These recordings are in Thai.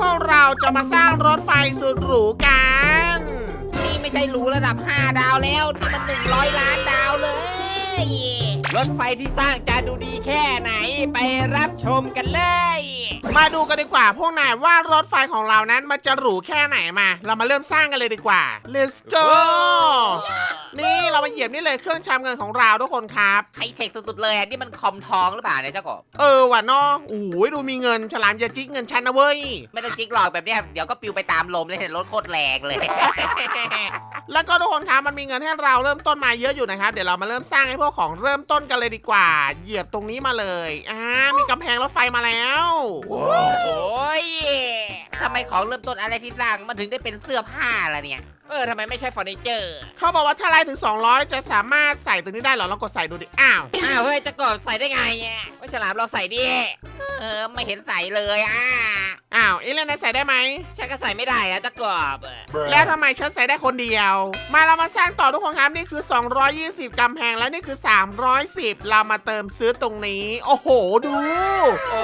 พวกเราจะมาสร้างรถไฟสุดหรูกัน นี่ไม่ใช่หรูระดับ 5 ดาวแล้วนี่มัน 100 ล้านดาวเลย รถไฟที่สร้างจะดูดีแค่ไหนไปรับชมกันเลย มาดูกันดีกว่าพวกนายว่ารถไฟของเรานั้นมันจะหรูแค่ไหนมา เรามาเริ่มสร้างกันเลยดีกว่า let's go นี่เรามาเหยียบนี่เลยเครื่องชามเงินของเราทุกคนครับไฮเทคสุดๆเลยอะนี่มันคอมทองหรือเปล่าเนี่ยเจ้ากบเออว่ะเนาะโอ้ยดูมีเงินฉลามอย่าจิกเงินฉันนะเว้ย ไม่ต้องจิกหลอกแบบเนี้ยเดี๋ยวก็ปิวไปตามลมเลยเห็นรถโคตรแรงเลย แล้วก็ทุกคนครับมันมีเงินให้เราเริ่มต้นมาเยอะอยู่นะครับเดี๋ยวเรามาเริ่มสร้างให้พวกของเริ่มต้นกันเลยดีกว่า เหยียบตรงนี้มาเลยอ่ามีกำแพงรถไฟมาแล้วโอ้ยทำไมของเริ่มต้นอะไรที่สร้างมันถึงได้เป็นเสื้อผ้าล่ะเนี่ย เออทำไมไม่ใช่เฟอร์นิเจอร์ เขาบอกว่าถ้าไล่ถึง 200 จะสามารถใส่ตรงนี้ได้เหรอลองกดใส่ดูดิ อ้าว อ้าวเฮ้ยจะกดใส่ได้ไงเนี่ยว่าฉลามเราใส่ดิ เออ ไม่เห็นใส่เลยอะ อ้าวเอเลนนายใส่ได้ไหม ฉันก็ใส่ไม่ได้อะจะกรอบแล้วทำไมฉันใส่ได้คนเดียว มาเรามาสร้างต่อทุกคนครับนี่คือ 220 กำแพงแล้วนี่คือ 310 เรามาเติมซื้อตรงนี้ โอ้โหดู โอ้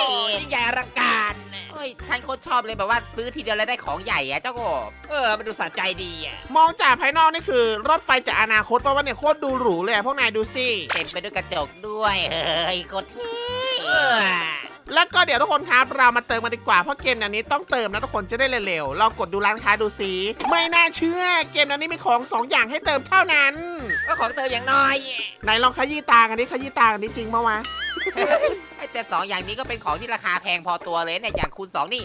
ยยิ่งใหญ่อลังการเฮ้ยฉันโคตรชอบเลยแบบว่าซื้อทีเดียวแล้วได้ของใหญ่อะเจ้ากบเออมันดูสะใจดีอะมองจากภายนอกนี่คือ รถไฟจากอนาคตเพราะว่าเนี่ยโคตรดูหรูเลยอะพวกนายดูสิเต็มไปด้วยกระจกด้วยเฮ้ยโคตรเท่ เออ แล้วก็เดี๋ยวทุกคนครับเรามาเติมกันดีกว่าเพราะเกมแนวนี้ต้องเติมนะทุกคนจะได้เร็วๆเรากดดูร้านค้าดูสิไม่น่าเชื่อ เกมแนวนี้มีของสองอย่างให้เติมเท่านั้นก็ของเติมอย่างน้อยไหนลองขยี้ตากันดิขยี้ตากันดิจริงปะวะไอ้ แต่สองอย่างนี้ก็เป็นของที่ราคาแพงพอตัวเลยเนี่ยอย่างคูณสองนี่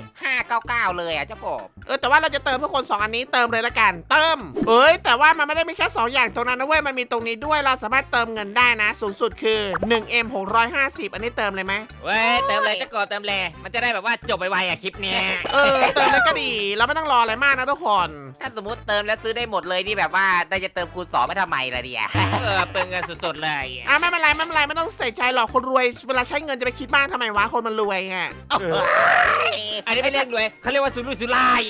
599 เลยอะเจ้ากบเออแต่ว่าเราจะเติมเพื่อคนสองอันนี้เติมเลยละกัน เติมเอ้ยแต่ว่ามันไม่ได้มีแค่สองอย่างตรงนั้นนะเว้ยมันมีตรงนี้ด้วยเราสามารถเติมเงินได้นะ สูงสุดคือ 1M 650 อันนี้เติมเลยไหมเว้ยเติมเลยจะกดเติมเลย มันจะได้แบบว่าจบไวๆอะคลิปเนี้ยเออเติมเลยก็ดีเราไม่ต้องรออะไรมากนะทุกคนถ้าสมมติเติมแล้วซื้อได้หมดเลยนี่แบบว่าได้จะเติมคูณสองไม่ทำไมล่ะเนี่ยเออเปลืองเงินสุดๆเลยอะไม่เป็นไรไม่เป็นไรไม่ต้องใส่ใจหรอกคนรวยเวลาใช้เงินจะไปคิดมากทำไมวะคนมันรวยไงอันนี้ไม่เรียกรวยเขาเรียกว่าสุรุ่ยสุร่าย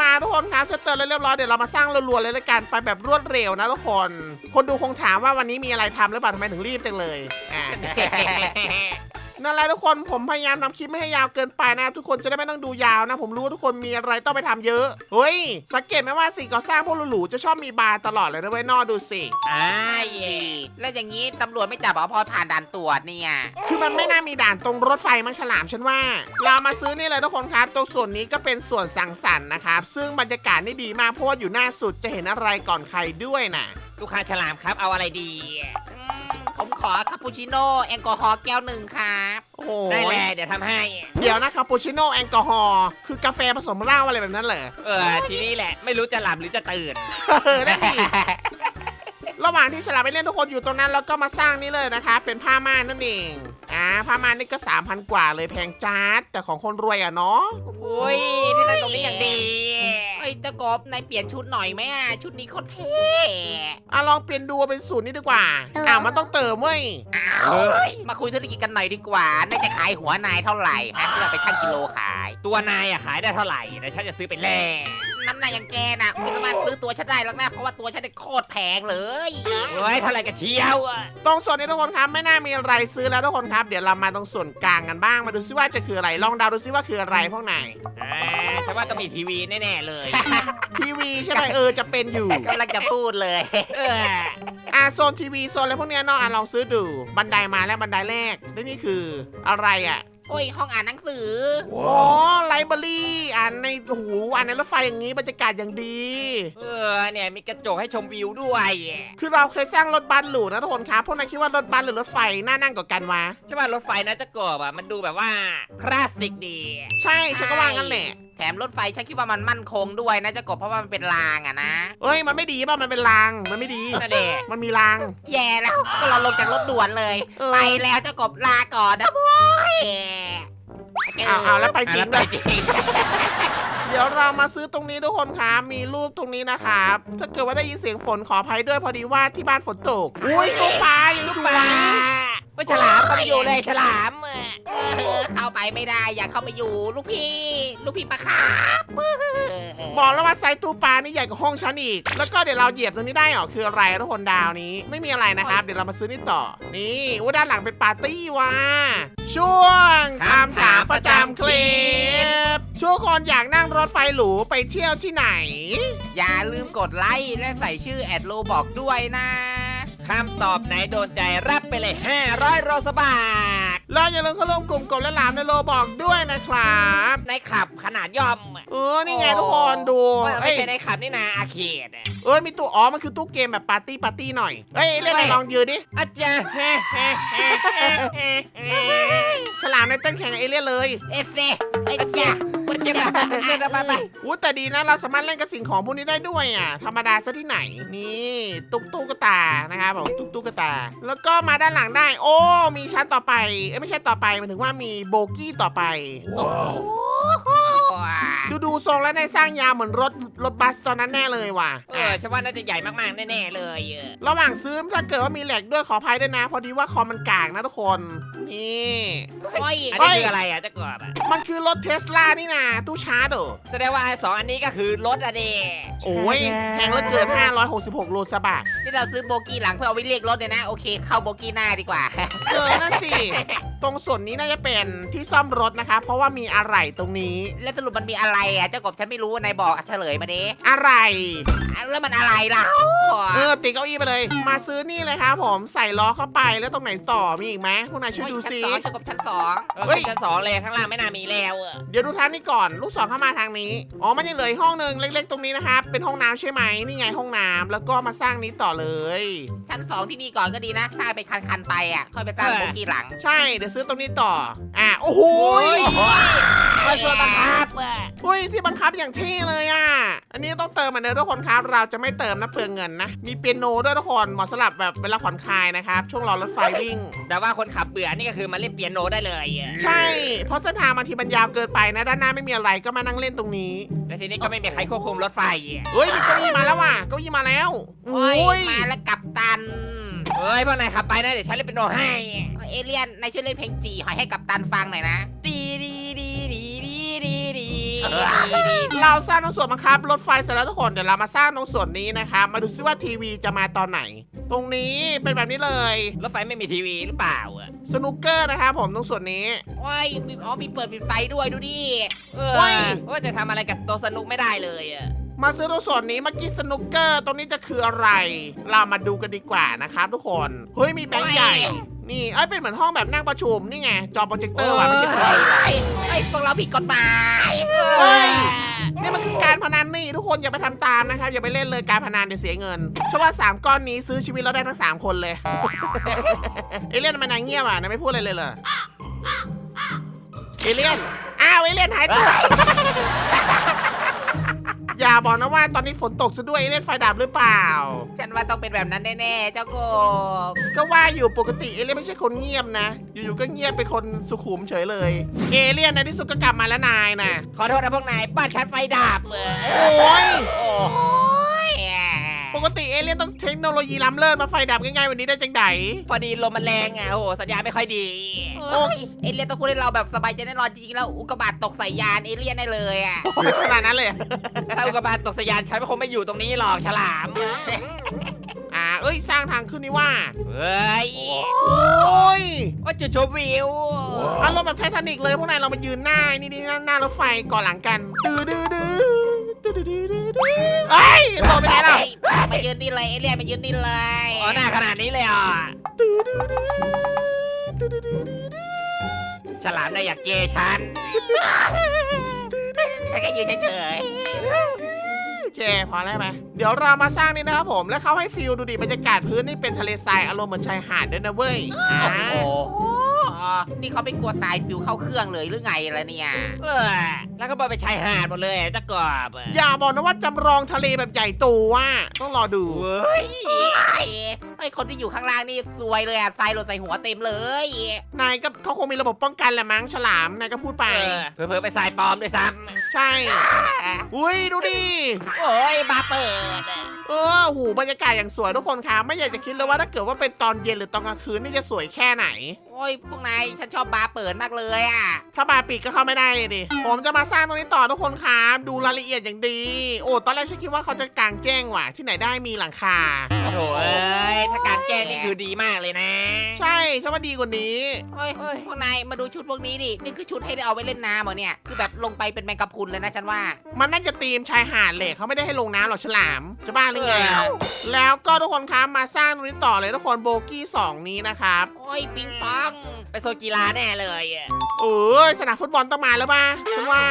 มาทุกคนครับฉันเติมแล้วเรียบร้อยเดี๋ยวเรามาสร้างรัวๆเลยละกันไปแบบรวดเร็วนะทุกคน คนดูคงถามว่าวันนี้มีอะไรทำหรือเปล่าทำไมถึงรีบจังเลยอ่า นั่นแหละทุกคนผมพยายามทำคลิปไม่ให้ยาวเกินไปนะครับทุกคนจะได้ไม่ต้องดูยาวนะ ผมรู้ว่าทุกคนมีอะไรต้องไปทำเยอะเฮ้ยสังเกตไหมว่าสิ่งก่อสร้างพวกหรูๆจะชอบมีบาร์ตลอดเลยนะเว้ยนอดูสิอ่าดีแล้วอย่างนี้ตำรวจไม่จับเหรอพอผ่านด่านตรวจเนี่ยคือมันไม่น่ามีด่านตรงรถไฟมั้งฉลามฉันว่า เรามาซื้อนี่เลยทุกคนครับ ตรงส่วนนี้ก็เป็นส่วนสังสรรค์นะครับ ซึ่งบรรยากาศนี่ดีมากเพราะว่าอยู่หน้าสุดจะเห็นอะไรก่อนใครด้วยนะ ลูกค้าฉลามครับเอาอะไรดีอืม ผมขอคาปูชิโน่แอลกอฮอล์แก้วหนึ่งครับโอ้โหได้เลยเดี๋ยวทำให้ เดี๋ยวนะคาปูชิโน่แอลกอฮอล์คือกาแฟผสมเหล้าอะไรแบบนั้นเหรอ เออ ทีนี้แหละไม่รู้จะหลับหรือจะตื่น เออได้ดิระหว่างที่ฉลามไปเล่นทุกคนอยู่ตรงนั้นแล้วก็มาสร้างนี่เลยนะคะ เป็นผ้าม่านนั่นเองอ่าผ้าม่านนี่ก็3,000กว่าเลยแพงจ้าดแต่ของคนรวยอะเนาะโอ้ยที่นั่นตรงนี้อย่างดี เฮ้ยเจ้ากบนายเปลี่ยนชุดหน่อยไหมอะชุดนี้โคตรเท่อะลองเปลี่ยนดูเป็นสูตรนี้ดีกว่าอ่ามันต้องเติมเว้ยเฮ้ยมาคุยธุรกิจกันหน่อยดีกว่าน่าจะขายหัวนายเท่าไหร่ฮะจะไปชั่งกิโลขาย ตัวนายอะขายได้เท่าไหร่เดี๋ยวฉันจะซื้อไปแล่ น้ำหนักอย่างแกน่ะไม่สามารถซื้อตัวฉันได้หรอกนะเพราะว่าตัวฉันเนี่ยโคตรแพงเลยเฮ้ยเท่าไหร่กันเชียวอะตรงส่วนนี้ทุกคนครับไม่น่ามีอะไรซื้อแล้วทุกคนครับ เดี๋ยวเรามาตรงส่วนกลางกันบ้าง มาดูซิว่าจะคืออะไรลองเดาดูซิว่าคืออะไรพวกนายอ่าฉันว่าต้องมีทีวีแน่ๆเลย ทีวีใช่ไหมเออจะเป็นอยู่ กำลังจะพูดเลย เอออะโซนทีวีโซนอะไรพวกเนี้ยเนาะอะลองซื้อดูบันไดมาแล้วบันไดแรกและนี่คืออะไรอะ โอ้ยห้องอ่านหนังสือ อ๋อไลบรารีอ่านในโอ้โหอ่านในรถไฟอย่างนี้บรรยากาศอย่างดี เออเนี่ยมีกระจกให้ชมวิวด้วยคือเราเคยสร้างรถบัสหรูนะทุกคนครับพวกนายคิดว่ารถบัสหรือรถไฟน่านั่งกว่ากันวะ ใช่ป่ะรถไฟนะจะกรอบอะมันดูแบบว่าคลาสสิกดี ใช่ฉันก็ว่างั้นแหละแถ มรถไฟฉันคิดว่ามันมั่นคงด้วยนะเจ้ากบเพราะว่ามันเป็นรางอะนะ เอ้ยมันไม่ดีป่ะมันเป็นรางมันไม่ดีนั่นเองมันมีราง แย่แล้วก็เราลงจากรถด่วนเลย เออ ไปแล้วเจ้ากบลาก่อนนะโว้ยเจเอาเอาแล้วไปจริงอะด้วยแล้วไปจริงเดี๋ยวเรามาซื้อตรงนี้ทุกคนครับมีรูปตรงนี้นะครับ ถ้าเกิดว่าได้ยินเสียงฝนขออภัยด้วยพอดีว่าที่บ้านฝนตก อุ้ยตัวปลาอย่างสปวลาย ว่าฉลามเข้าไปอยู่เลยฉลามอะเออเข้าไปไม่ได้ อยากเข้าไปอยู่ ลูกพี่ ลูกพี่ปะคาบบอกแล้วว่าไซส์ตู้ปลานี่ใหญ่กว่าห้องฉันอีก แล้วก็เดี๋ยวเราเหยียบตรงนี้ได้เหรอคืออะไรทุกคนดาวนี้ ไม่มีอะไรนะครับ เดี๋ยวเรามาซื้อนี่ต่อ นี่อู้ด้านหลังเป็นปาร์ตี้ว่ะช่วงคำถามปทุกคนอยากนั่งรถไฟหรูไปเที่ยวที่ไหน อย่าลืมกดไลค์และใส่ชื่อแอดโลบอกด้วยนะ คำตอบไหนโดนใจรับไปเลย 500 โรสบาทแล้วอย่าลืมเข้าร่วมกลุ่มกบและหลามในโลบอกด้วยนะครับในขับขนาดย่อมอะเออนี่ไงทุกคนดูว่าไม่เอ้ยใช่ในขับนี่นาอาเขตอะเอ้ยมีตู้อ๋อมันคือตู้เกมแบบปาร์ตี้ปาร์ตี้หน่อยเฮ้ยเล่นไหนลองยืนดิอาจารย์ เฮ้เฮ้เฮ้เฮ้เฮ้เฮ้ฉลามในเต้นแข่งกับเอเลี่ยนเลยเอสเซเอสเซมันเดี๋ยวจะไปไปไปไปอู้แต่ดีนะเราสามารถเล่นกับสิ่งของพวกนี้ได้ด้วยอะธรรมดาซะที่ไหนนี่ตุ๊กตุ๊กตานะครับผมตุ๊กตุ๊กตา แล้วก็มาด้านหลังได้ โอ้ มีชั้นต่อไปเอ้ยไม่ใช่ต่อไปหมายถึงว่ามีโบกี้ต่อไปดูดูทรงแล้วในายสร้างยาวเหมือนรถรถบัสตอนนั้นแน่เลยว่ะ เออฉันว่าน่าจะใหญ่มากๆแน่ๆเลยเออระหว่างซื้อถ้าเกิดว่ามีแหลกด้วยขออภัยด้วยนะ พอดีว่าคอมมันกลางนะทุกคน นี่โอ้ยอันนี้คืออะไรอะเจะกอบอะมันคือรถเทสลานี่นะตู้ชาร์จเหรอแสดงว่าไอ้สองอันนี้ก็คือรถอะเดโอ้ยแพงเหลือเกิน566 โลซาบะนี่เราซื้อโบกี้หลังเพื่อเอาไว้เรียกรถเนี่ยนะ โอเค เข้าโบกี้หน้าดีกว่า เออนั่นสิ ตรงส่วนนี้น่าจะเป็นที่ซ่อมรถนะคะ เพราะว่ามีอะไรตรงนี้ แล้วสรุปมันมีอะไรอะเจ้ากบฉันไม่รู้นายบอกเฉลยมาดิอะไรอะแล้วมันอะไรล่ะเออติดเก้าอี้ไปเลย มาซื้อนี่เลยครับผมใส่ล้อเข้าไปแล้วตรงไหนต่อมีอีกไหมพวกนายช่วยโอ้ดูชั้นซิสองเจ้ากบชั้นสองเออเฮ้ยชั้นสองเลยข้างล่างไม่น่ามีแล้วอะเดี๋ยวดูทางนี้ก่อน ลูกศรเข้ามาทางนี้ อ๋อ มันยังเหลืออีกห้องหนึ่งเล็ก ๆ ตรงนี้นะครับ เป็นห้องน้ำใช่ไหม นี่ไงห้องน้ำแล้วก็มาสร้างนี้ต่อเลย ชั้นสองที่นี่ก่อนก็ดีนะสร้างเป็นคันๆไปอะค่อยไปสร้างโบกี้หลัง ใช่ เดี๋ยวซื้อตรงนี้ต่อ อะ โอ้โหย มาส่วนบังคับอะเฮ้ยที่บังคับอย่างเท่เลยอะ อันนี้ต้องเติมเหมือนเดิมทุกคนครับ เราจะไม่เติมนะเปลืองเงินนะ มีเปียโนด้วยทุกคนเหมาะสำหรับแบบเวลาผ่อนคลายนะครับ ช่วงรอรถไฟวิ่ง แต่ว่าคนขับเบื่อนี่ก็คือมาเล่นเปียโนได้เลยอะใช่ เพราะเส้นทางบางทีมันยาวเกินไปนะ ด้านหน้าไม่มีอะไรก็มานั่งเล่นตรงนี้แล้วทีนี้ก็ไม่มีใครควบคุมรถไฟอะเฮ้ยมีเก้าอี้มาแล้วว่ะเก้าอี้มาแล้วโอ้โอ้ยยมาแล้วกับตันเฮ้ยพวกนายขับไปนะเดี๋ยวฉันเล่นเปียโนให้ เอเลี่ยนนายช่วยเล่นเพลงจีหอยให้กับตันฟังหน่อยนะดีดีดีดีดีดีดี เออดีดีเราสร้างตรงส่วนบังคับรถไฟเสร็จแล้วทุกคนเดี๋ยวเรามาสร้างตรงส่วนนี้นะครับมาดูซิว่าทีวีจะมาตอนไหน ตรงนี้เป็นแบบนี้เลยรถไฟไม่มีทีวีหรือเปล่าอะสนุกเกอร์นะครับผมตรงส่วนนี้ โอ้ยมีอ๋อมีเปิดปิดไฟด้วยดูดิเออเฮ้ย ว่าจะทำอะไรกับตัวสนุกไม่ได้เลยอะมาซื้อตรงส่วนนี้เมื่อกี้สนุกเกอร์ตรงนี้จะคืออะไร เรามาดูกันดีกว่านะครับทุกคนเฮ้ยมีแบงค์ใหญ่ นี่เอ้ยเป็นเหมือนห้องแบบนั่งประชุมนี่ไงจอโปรเจคเตอร์ว่ะไม่ใช่ทีวีเฮ้ยเฮ้ยพวกเราผิดกฎหมายเฮ้ย นี่มันคือการพนันนี่ทุกคนอย่าไปทำตามนะครับ อย่าไปเล่นเลยการพนันเดี๋ยวเสียเงินเชื่อว่าสามก้อนนี้ซื้อชีวิตเราได้ทั้งสามคนเลย เอเลี่ยนมันนางเงียบอะนายไม่พูดอะไรเลยเหรอเอเลี่ยนอ้าวเอเลี่ยนหายตัว อย่าบอกนะว่าตอนนี้ฝนตกซะด้วยเอเลี่ยนไฟดับหรือเปล่า ฉันว่าต้องเป็นแบบนั้นแน่ๆ เจ้ากบก็ว่าอยู่ปกติเอเลี่ยนไม่ใช่คนเงียบนะ อยู่ๆก็เงียบเป็นคนสุขุมเฉยเลย เอเลี่ยนในที่สุดก็กลับมาแล้วนายนะขอโทษนะพวกนายบ้านฉันไฟดับเออโอ้ย โอ้ยป กติเอเลี่ยนต้องเทคโนโลยีล้ำเลิศมาไฟดับง่ายๆวันนี้ได้จังไดพอดีลมมันแรงอะโอ้โหสัญญาณไม่ค่อยดี โอ้ยเอเลี่ยนต้องพูดให้เราแบบสบายใจแน่นอนจริงๆแล้วอุกกาบาตตกใส่ยานเอเลี่ยนได้เลยอะโอ้ยขนาดนั้นเลยถ้าอุกกาบาตตกสยานฉันก็คงไม่อยู่ตรงนี้หรอกฉลามอ่าเอ้ยสร้างทางขึ้นนี่ว่า เฮ้ยโอ้ยว่าจุดชมวิวอารมณ์แบบไททานิกเลยพวกนายเรามายืนหน้านี่นี่หน้าหน้ารถไฟก่อนหลังกันดื้อดื้อดื้อ เอ้ยลงไปไหนล้วมายืนนี่เลยเอ้เลี่ยนมายืนนี่เลยอ๋อหน้าขนาดนี้เลยอะฉลามได้อยากเจยฉันแค่ยืนเฉยโอเคพอแล้วไหมเดี๋ยวเรามาสร้างนี่นะครับผมแล้วเขาให้ฟิลดูดิบรรยากาศพื้นนี่เป็นทะเลทรายอารมณ์เหมือนชายหาดด้วยนะเว้ยโอ้ นี่เขาไม่กลัวทรายปิวเข้าเครื่องเลยหรือไงล่ะเนี่ย เออแล้วก็บอกไปชายหาดหมดเลยจะกรอบอะอย่าบอกนะว่าจำลองทะเลแบบใหญ่โตว่ะต้องรอดู เว้ยไอ้ ไอ้คนที่อยู่ข้างล่างนี่ซวยเลยอะทรายหล่นใส่หัวเต็มเลย นายก็เขาคงมีระบบป้องกันแหละมั้งฉลาม นายก็พูดไปเออเผลอๆไปสายปลอมด้วยซ้ใช่ อุ้ยดูดิำโอ้ยบาเปิดอะเออหูบรรยากาศอย่างสวยทุกคนคะไม่อยากจะคิดเลยว่าถ้าเกิดว่าเป็นตอนเย็นหรือตอนกลางคืนนี่จะสวยแค่ไหน โอ้ยพวกนายฉันชอบบาร์เปิดมากเลยอะถ้าบาร์ปิดก็เข้าไม่ได้ดิ ผมจะมาสร้างตรงนี้ต่อทุกคนครับ ดูรายละเอียดอย่างดี โอ้ ตอนแรกฉันคิดว่าเขาจะกางแจ้งว่ะ ที่ไหนได้มีหลังคาโอ้โหเอ้ยถ้าการแก้นี่คือดีมากเลยนะ ใช่ฉันว่าดีกว่านี้โอ้ยเฮ้ย พวกนายมาดูชุดพวกนี้ดิ นี่คือชุดให้ได้เอาไว้เล่นน้ำเหรอเนี่ย คือแบบลงไปเป็นแมงกะพรุนเลยนะฉันว่า มันน่าจะตีมชายหาดเลยเขาไม่ได้ให้ลงน้ำหรอกฉลามจะบ้าหรือไงเออแล้วก็ทุกคนครับมาสร้างตรงนี้ต่อเลยทุกคนโบกี้สองนี้นะครับโอ้ยปิงปอง ไปโซนกีฬาแน่เลยอะ เออสนามฟุตบอลต้องมาแล้วป่ะฉันว่า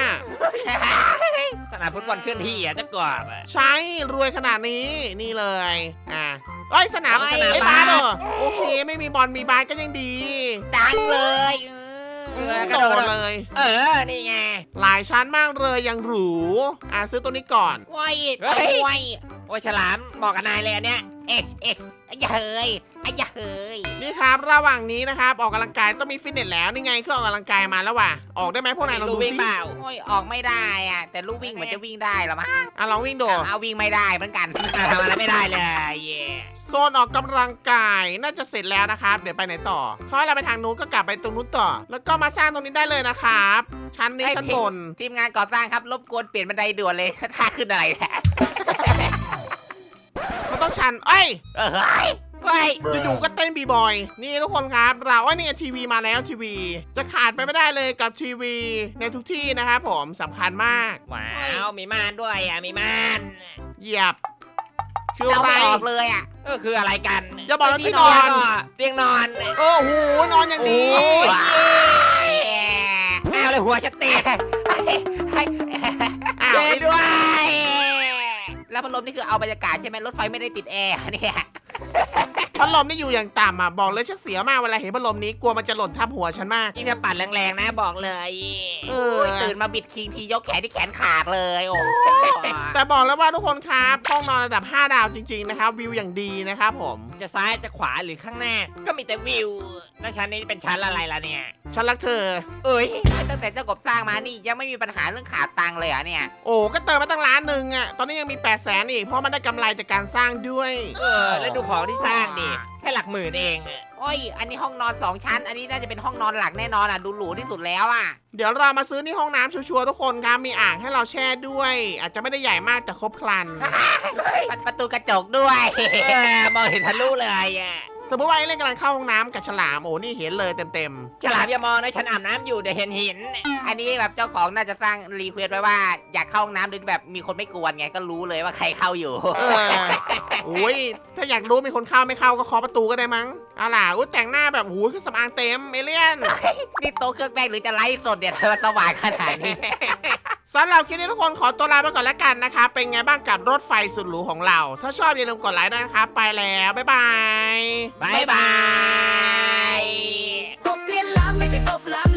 สนามฟุตบอลเคลื่อนที่อะจะกรอบอะใช้รวยขนาดนี้นี่เลยอ่าเอ้ยสนามโอ้ยไอ้ยบาสเหรอโอเคไม่มีบอลมีบาสก็ยังดีดังเลยอืเอมอโดดเลย เออ นี่ไง หลายชั้นมากเลยยังหรู อ่าซื้อตัวนี้ก่อนโอ้ยเฮ้ย โอ้ยโอ้ยฉลามเหมาะกับนายเลยอันเนี้ย เอชเอชอย่าเฮยอะอย่าเฮยนี่ครับระหว่างนี้นะครับออกกำลังกายต้องมีฟิตเนสแล้วนี่ไงเครื่องออกกำลังกายมาแล้วว่ะออกได้ไหมพวกนายลองรู้ดูวิ่งสิเปล่าโอ้ยออกไม่ได้อะแต่ลูกวิ่งเหมือนจะวิ่งได้หรอมั้งอะลองวิ่งดูเอาวิ่งไม่ได้เหมือนกันอะทำอะไรไม่ได้เลยเย่โซนออกกำลังกายน่าจะเสร็จแล้วนะครับ เดี๋ยวไปไหนต่อเขาให้เราไปทางนู้นก็กลับไปตรงนู้นต่อ แล้วก็มาสร้างตรงนี้ได้เลยนะครับชั้นนี้ไอ้ชั้นที่บนทีมงานก่อสร้างครับรบกวนเปลี่ยนบันไดด่วนเลยถ้าขึ้นอะไรแหละมัน ต้องชันเอ้ยเออเฮ้ยเฮ้ยอยู่ๆก็เต้นบีบอย นี่ทุกคนครับ เราว่านี่ทีวีมาแล้วทีวี จะขาดไปไม่ได้เลยกับทีวี ในทุกที่นะครับผมสำคัญมาก ว้าวมีม่านด้วยอะมีม่านเหยียบ คือเราอะไร ไม่ออกเลยอะเออคืออะไรกันอย่าบอกนะที่นอน เตียงนอนโอ้โหนอนอย่างดีโอ้ยว้ายแมวเลยหัวฉันติดอ้าวเจ๊ด้วย แล้วพัดลมนี่คือเอาบรรยากาศใช่ไหมรถไฟไม่ได้ติดแอร์เนี่ย พัดลมนี่อยู่อย่างต่ำอะบอกเลยฉันเสียมากเวลาเห็นพัดลมนี้กลัวมันจะหล่นทับหัวฉันมาก ยิ่งถ้าปัดแรงๆนะบอกเลยเอโอ้อยตื่นมาบิดคิงทียกแขนที่แขนขาดเลยโอ้โหแต่บอกแล้วว่าทุกคนครับห้องนอนระดับ 5 ดาวจริง ๆ นะครับ วิวอย่างดีนะครับผม จะซ้ายจะขวาหรือข้างหน้า ก็มีแต่วิว แล้วชั้นนี้เป็นชั้นอะไรล่ะเนี่ย ฉันรักเธอ เอ้ยตั้งแต่เจ้ากบสร้างมานี่ยังไม่มีปัญหาเรื่องขาดตังค์เลยเหรอะเนี่ย โอ้ก็เติมมาตั้งล้านหนึ่งอะตอนนี้ยังมี8ปดแสนอีกเพราะมันได้กำไรจากการสร้างด้วย เออ แล้วดูขของที่สร้างดิ แค่หลักหมื่นเอง โอ้ย อันนี้ห้องนอนสองชั้น อันนี้น่าจะเป็นห้องนอนหลักแน่นอนอะ ดูหรูที่สุดแล้วอะ เดี๋ยวเรามาซื้อนี่ห้องน้ำชัวร์ๆทุกคนครับ มีอ่างให้เราแช่ด้วย อาจจะไม่ได้ใหญ่มากแต่ครบครันประประตูกระจกด้วย เออมองเห็นทะลุเลยอะสมมติว่าไอ้เล่นกำลังเข้าห้องน้ำกับฉลาม โอ้นี่เห็นเลยเต็มฉลามอย่ามองนะฉันอาบน้ำอยู่เดี๋ยวเห็นหิน อันนี้แบบเจ้าของน่าจะสร้างรีเควสไว้ว่าอยากเข้าห้องน้ำโดยแบบมีคนไม่กวนไงก็รู้เลยว่าใครเข้าอยู่ ๆเออโอ้ยถ้าอยากรู้มีคนเข้าไม่เข้าก็เคาะประตูก็ได้มั้งเอาล่ะอุ้ยแต่งหน้าแบบหูคือสำอางเต็มเอเลี่ยน นี่โต๊ะเครื่องแป้งหรือจะไลฟ์สดเนี่ยเธอสว่างขนาดนี้ สำหรับคลิปนี้ทุกคนขอตัวลาไปก่อนแล้วกันนะครับเป็นไงบ้างกับรถไฟสุดหรูของเรา ถ้าชอบอย่าลืมกดไลค์ด้วยนะครับไปแล้ว บ๊ายบายบายบาย กบเลียนล้ำไม่ใช่กบล้ำ